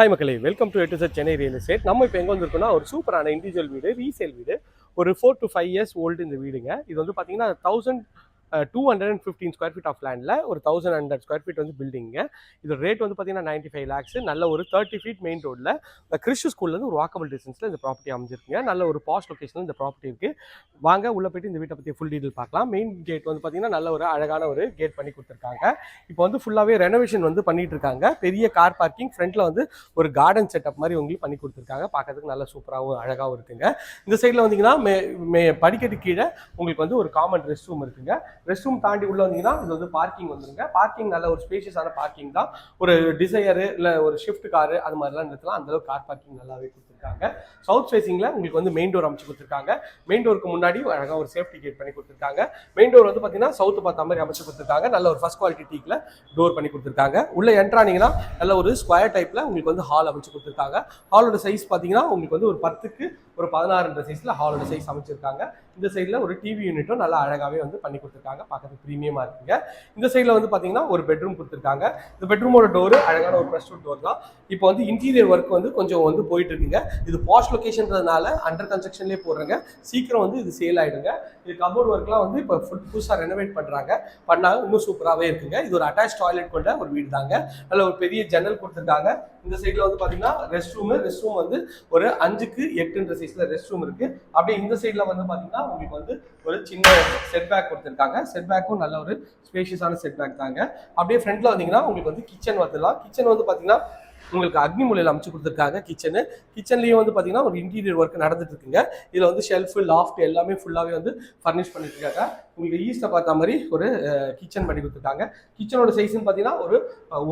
Hi மக்களே. Welcome to எட்டு sir Chennai real estate நம்ம இப்போ எங்கே வந்திருக்கோம்னா ஒரு சூப்பரான இண்டிவிஜுவல் வீடு ரீசேல் வீடு. ஒரு four to five years old இந்த வீடுங்க. இது வந்து பார்த்தீங்கன்னா thousand two hundred and fifteen square feet of லேண்டில் ஒரு தௌசண்ட் ஹண்ட்ரட் ஸ்கொயர் ஃபீட் வந்து பில்டிங்க இது ரேட் வந்து பார்த்தீங்கன்னா நைன்ட்டி ஃபைவ் லேக்ஸ் நல்ல ஒரு தேர்ட்டி ஃபீட் மெயின் ரோட்டில் கிறிஸ்து ஸ்கூல்லேருந்து ஒரு வாக்கபிள் டிஸ்டன்ஸில் இந்த ப்ராப்பர்ட்டி அமைஞ்சிருக்குங்க. நல்ல ஒரு பாஸ்ட் லொக்கேஷனில் இந்த ப்ராப்பர்ட்டி இருக்குது வாங்க உள்ளே போயிட்டு இந்த வீட்டை பற்றி ஃபுல் டீட்டெயில் பார்க்கலாம். மெயின் கேட் வந்து பார்த்தீங்கன்னா நல்ல ஒரு அழகான ஒரு கேட் பண்ணி கொடுத்துருக்காங்க. இப்போ வந்து ஃபுல்லாகவே ரெனோவேஷன் வந்து பண்ணிட்டு இருக்காங்க. பெரிய கார் பார்க்கிங் ஃப்ரண்ட்டில் வந்து ஒரு கார்டன் செட்டப் மாதிரி உங்களுக்கு பண்ணி கொடுத்துருக்காங்க. பார்க்கறதுக்கு நல்ல சூப்பராகவும் அழகாகவும் இருக்குங்க. இந்த சைடில் வந்தீங்கன்னா மே மே படிக்கட்டு கீழே உங்களுக்கு வந்து ஒரு காமன் ரெஸ்ட் ரூம் இருக்குங்க. ரெஸ்ட் ரூம் தாண்டி உள்ள வந்தீங்கன்னா இது வந்து பார்க்கிங் வந்துருங்க. பார்க்கிங் நல்ல ஒரு ஸ்பேஷியஸான பார்க்கிங் தான். ஒரு டிசையரு இல்லை ஒரு ஷிஃப்ட் காரு அது மாதிரிலாம் நிறுத்தலாம். அந்த அளவுக்கு கார் பார்க்கிங் நல்லாவே கொடுத்துருக்காங்க. சவுத் ஃபேசிங்கில் உங்களுக்கு வந்து மெயின் டோர் அமைச்சு கொடுத்துருக்காங்க. மெயின் டோருக்கு முன்னாடி அழகாக ஒரு சேஃப்டி கேட் பண்ணி கொடுத்துருக்காங்க. மெயின் டோர் வந்து பார்த்தீங்கன்னா சவுத்து பார்த்த மாதிரி அமைச்சு கொடுத்துருக்காங்க. நல்ல ஒரு ஃபர்ஸ்ட் குவாலிட்டி டீக்கில் டோர் பண்ணி கொடுத்துருக்காங்க. உள்ள என்ட்ரானீங்கன்னா நல்ல ஒரு ஸ்கொயர் டைப்பில் உங்களுக்கு வந்து ஹால் அமைச்சு கொடுத்துருக்காங்க. ஹாலோட சைஸ் பார்த்தீங்கன்னா உங்களுக்கு வந்து ஒரு பத்துக்கு ஒரு பதினாறுன்ற சைஸில் ஹாலோட சைஸ் அமைச்சிருக்காங்க. இந்த சைடில் ஒரு டிவி யூனிட்டும் நல்லா அழகாகவே வந்து பண்ணி கொடுத்துருக்காங்க. பார்க்கறதுக்கு ப்ரீமியமாக இருக்குங்க. இந்த சைடில் வந்து பார்த்தீங்கன்னா ஒரு பெட்ரூம் கொடுத்துருக்காங்க. இந்த பெட்ரூமோட டோரு அழகான ஒரு ப்ரெஸ் டோர் தான். இப்போ வந்து இன்டீரியர் ஒர்க் வந்து கொஞ்சம் வந்து போயிட்டு இருக்குங்க. இது பாஸ்ட் லொக்கேஷன்றதுனால அண்டர் கன்ஸ்ட்ரக்ஷன்லேயே போடுறேங்க. சீக்கிரம் வந்து இது சேல் ஆகிடுங்க இது கபோர்ட் ஒர்க்லாம் வந்து இப்போ ஃபுல் புதுசாக ரெனோவேட் பண்ணுறாங்க பண்ணாங்க இன்னும் சூப்பராகவே இருக்குங்க. இது ஒரு அட்டாச் டாய்லெட் கொண்ட ஒரு வீடு தாங்க நல்ல ஒரு பெரிய ஜன்னல் கொடுத்துருக்காங்க. இந்த சைடில் வந்து பார்த்தீங்கன்னா ரெஸ்ட் ரூமு ரெஸ்ட் ரூம் வந்து ஒரு அஞ்சுக்கு எட்டுன்ற சைஸில் ரெஸ்ட் ரூம் இருக்குது அப்படியே இந்த சைடில் வந்து பார்த்தீங்கன்னா உங்களுக்கு வந்து ஒரு சின்ன செட் பேக் கொடுத்துருக்காங்க. செட் பேக்கும் நல்ல ஒரு ஸ்பேஷியஸான செட் பேக் தாங்க. அப்படியே ஃப்ரண்ட்ல வந்தீங்கன்னா உங்களுக்கு வந்து கிச்சன் வந்துடலாம் கிச்சன் வந்து பார்த்தீங்கன்னா உங்களுக்கு அக்னி மூலையில் அமைச்சு கொடுத்துருக்காங்க. கிச்சனு கிச்சன்லேயும் வந்து பார்த்தீங்கன்னா ஒரு இன்டீரியர் ஒர்க் நடந்துட்டு இருக்குங்க இதில் வந்து ஷெல்ஃபு லாஃப்ட் எல்லாமே ஃபுல்லாகவே வந்து ஃபர்னிஷ் பண்ணிட்டு இருக்காங்க உங்களுக்கு ஈஸ்ட்டை பார்த்த மாதிரி ஒரு கிச்சன் பண்ணி கொடுத்துருக்காங்க. கிச்சனோட சைஸ்னு பார்த்தீங்கன்னா ஒரு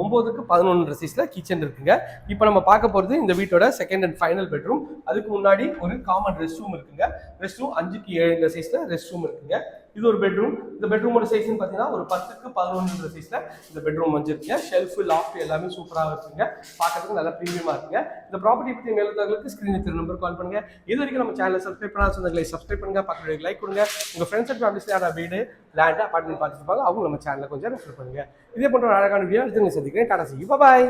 ஒம்போதுக்கு பதினொன்று சைஸில் கிச்சன் இருக்குங்க. இப்போ நம்ம பார்க்க போகிறது இந்த வீட்டோட செகண்ட் அண்ட் ஃபைனல் பெட்ரூம் அதுக்கு முன்னாடி ஒரு காமன் ரெஸ்ட் ரூம் இருக்குங்க. ரெஸ்ட் ரூம் அஞ்சுக்கு ஏழு சைஸில் ரெஸ்ட் ரூம் இருக்குங்க. இது ஒரு பெட்ரூம் இந்த பெட்ரூமோட சைஸ்னு பார்த்தீங்கன்னா ஒரு பத்துக்கு பதினொன்று சைஸில் இந்த பெட்ரூம் வச்சிருக்கீங்க. ஷெல்ஃபு லாஃப்ட் எல்லாமே சூப்பராக இருக்குங்க. பார்க்கறதுக்கு நல்லா ப்ரீமியமாக இருக்குங்க. இந்த ப்ராப்பர்ட்டி பற்றி மேலத்தவர்களுக்கு ஸ்க்ரீனில் திரு நம்பர் கால் பண்ணுங்க. இது வரைக்கும் நம்ம சேனலை சப்ஸ்கிரைப் பண்ணாத சொந்தங்களை சப்ஸ்கிரைப் பண்ணுங்க. பக்கத்துல லைக் கொடுங்க. உங்கள் ஃப்ரெண்ட்ஸ் அண்ட் ஃபேமிலிஸ் யாரா வீடு லேண்ட் அப்பார்ட்மெண்ட் பார்த்துருப்பாங்க அவங்க நம்ம சேனலில் கொஞ்சம் ரெஃபர் பண்ணுங்க. இதே போன்ற ஒரு அழகான வீடியோ அடுத்து சந்திக்கிறேன். டாடா சி பாய்